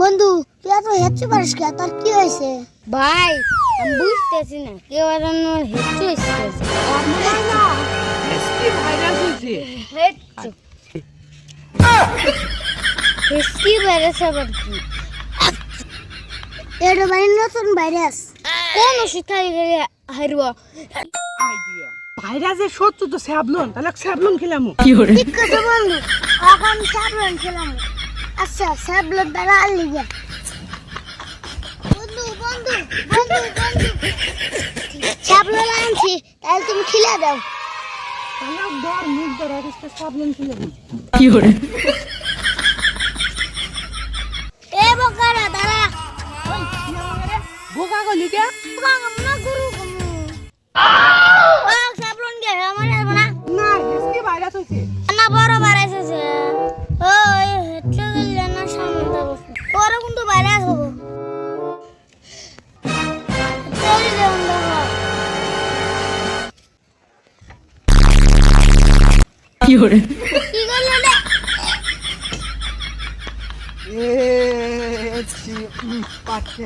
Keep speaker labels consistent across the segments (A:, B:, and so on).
A: বন্ধু তুই এত হেঁচু পারিস কে তোর কি হয়েছে?
B: ভাই আমি বুঝতেছি না। কেউ আর হেঁচু এসেছে।
C: ভাইরাস
B: আবার কি?
A: এটা বাড়ি নতুন ভাইরাস।
B: কোন ওষুধ খাই গেলে হারব?
C: আইডিয়া ভাইরাসের শত্রু তো স্যাবলন তাহলে স্যাবলন খেলাম।
A: ঠিক আছে বন্ধু? এখন স্যাবলন খেলাম। আচ্ছা স্যাবলন দ্বারা আর লিগে। বন্ধু বন্ধু বন্ধু বন্ধু। স্যাবলন আনছি তাহলে তুমি খিলে দাও।
C: তাহলে দর মুখ দর আজকে স্যাবলন খেলাম।
A: এ বকারা দাঁড়া।
C: বোকা গলি কে?
A: না গুরু ও কি
C: করে পাচ্ছে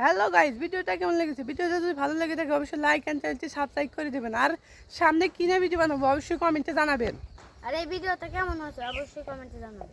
C: হ্যালো গাইজ ভিডিওটা কেমন লেগেছে? ভিডিওটা যদি ভালো লেগে থাকে অবশ্যই লাইক অ্যান্ড চ্যানেলটি সাবস্ক্রাইব করে দেবেন। আর সামনে কিনে ভিডিও বানাবো, অবশ্যই কমেন্টে জানাবেন।
B: আর, এই ভিডিওটা কেমন হয়েছে? অবশ্যই কমেন্টে জানাবেন।